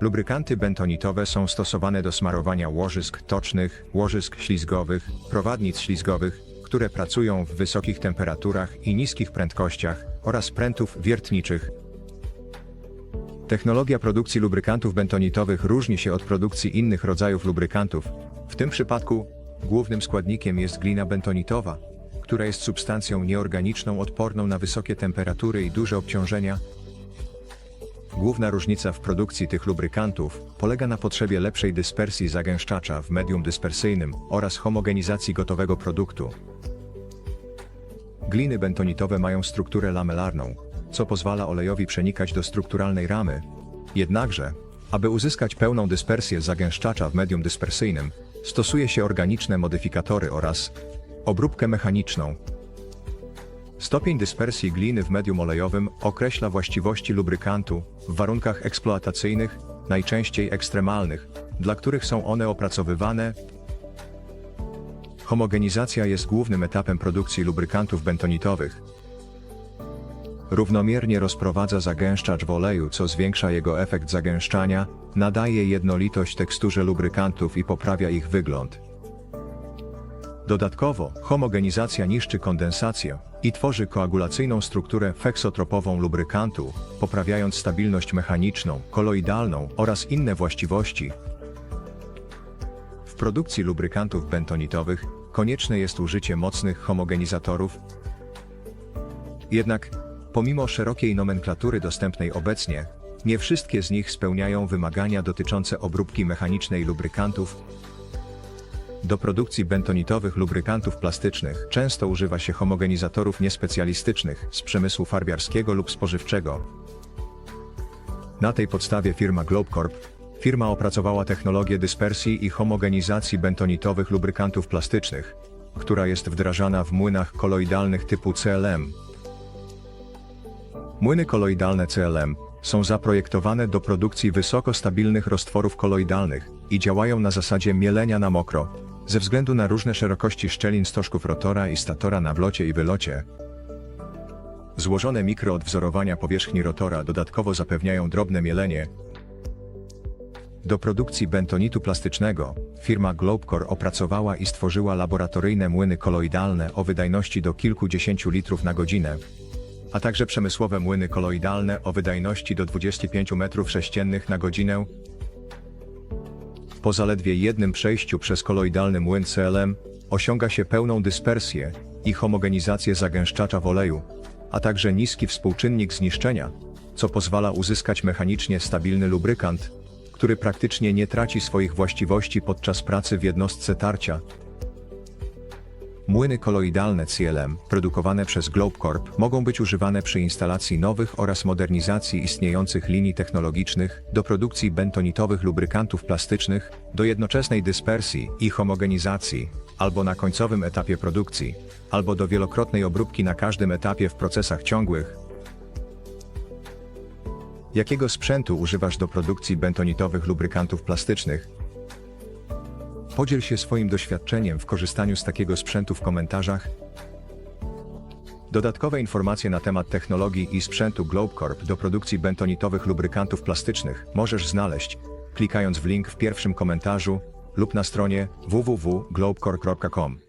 Lubrykanty bentonitowe są stosowane do smarowania łożysk tocznych, łożysk ślizgowych, prowadnic ślizgowych, które pracują w wysokich temperaturach i niskich prędkościach oraz prętów wiertniczych. Technologia produkcji lubrykantów bentonitowych różni się od produkcji innych rodzajów lubrykantów. W tym przypadku głównym składnikiem jest glina bentonitowa, która jest substancją nieorganiczną odporną na wysokie temperatury i duże obciążenia. Główna różnica w produkcji tych lubrykantów polega na potrzebie lepszej dyspersji zagęszczacza w medium dyspersyjnym oraz homogenizacji gotowego produktu. Gliny bentonitowe mają strukturę lamelarną, co pozwala olejowi przenikać do strukturalnej ramy. Jednakże, aby uzyskać pełną dyspersję zagęszczacza w medium dyspersyjnym, stosuje się organiczne modyfikatory oraz obróbkę mechaniczną. Stopień dyspersji gliny w medium olejowym określa właściwości lubrykantu w warunkach eksploatacyjnych, najczęściej ekstremalnych, dla których są one opracowywane. Homogenizacja jest głównym etapem produkcji lubrykantów bentonitowych. Równomiernie rozprowadza zagęszczacz w oleju, co zwiększa jego efekt zagęszczania, nadaje jednolitość teksturze lubrykantów i poprawia ich wygląd. Dodatkowo, homogenizacja niszczy kondensację i tworzy koagulacyjną strukturę feksotropową lubrykantu, poprawiając stabilność mechaniczną, koloidalną oraz inne właściwości. W produkcji lubrykantów bentonitowych konieczne jest użycie mocnych homogenizatorów. Jednak, pomimo szerokiej nomenklatury dostępnej obecnie, nie wszystkie z nich spełniają wymagania dotyczące obróbki mechanicznej lubrykantów, do produkcji bentonitowych lubrykantów plastycznych często używa się homogenizatorów niespecjalistycznych z przemysłu farbiarskiego lub spożywczego. Na tej podstawie firma Globecorp, firma opracowała technologię dyspersji i homogenizacji bentonitowych lubrykantów plastycznych, która jest wdrażana w młynach koloidalnych typu CLM. Młyny koloidalne CLM są zaprojektowane do produkcji wysokostabilnych roztworów koloidalnych i działają na zasadzie mielenia na mokro, ze względu na różne szerokości szczelin stożków rotora i statora na wlocie i wylocie. Złożone mikroodwzorowania powierzchni rotora dodatkowo zapewniają drobne mielenie. Do produkcji bentonitu plastycznego firma Globecore opracowała i stworzyła laboratoryjne młyny koloidalne o wydajności do kilkudziesięciu litrów na godzinę, a także przemysłowe młyny koloidalne o wydajności do 25 m3 na godzinę. Po zaledwie jednym przejściu przez koloidalny młyn CLM osiąga się pełną dyspersję i homogenizację zagęszczacza w oleju, a także niski współczynnik zniszczenia, co pozwala uzyskać mechanicznie stabilny lubrykant, który praktycznie nie traci swoich właściwości podczas pracy w jednostce tarcia. Młyny koloidalne CLM, produkowane przez Globecorp, mogą być używane przy instalacji nowych oraz modernizacji istniejących linii technologicznych do produkcji bentonitowych lubrykantów plastycznych, do jednoczesnej dyspersji i homogenizacji, albo na końcowym etapie produkcji, albo do wielokrotnej obróbki na każdym etapie w procesach ciągłych. Jakiego sprzętu używasz do produkcji bentonitowych lubrykantów plastycznych? Podziel się swoim doświadczeniem w korzystaniu z takiego sprzętu w komentarzach. Dodatkowe informacje na temat technologii i sprzętu Globecorp do produkcji bentonitowych lubrykantów plastycznych możesz znaleźć, klikając w link w pierwszym komentarzu lub na stronie www.globecorp.com.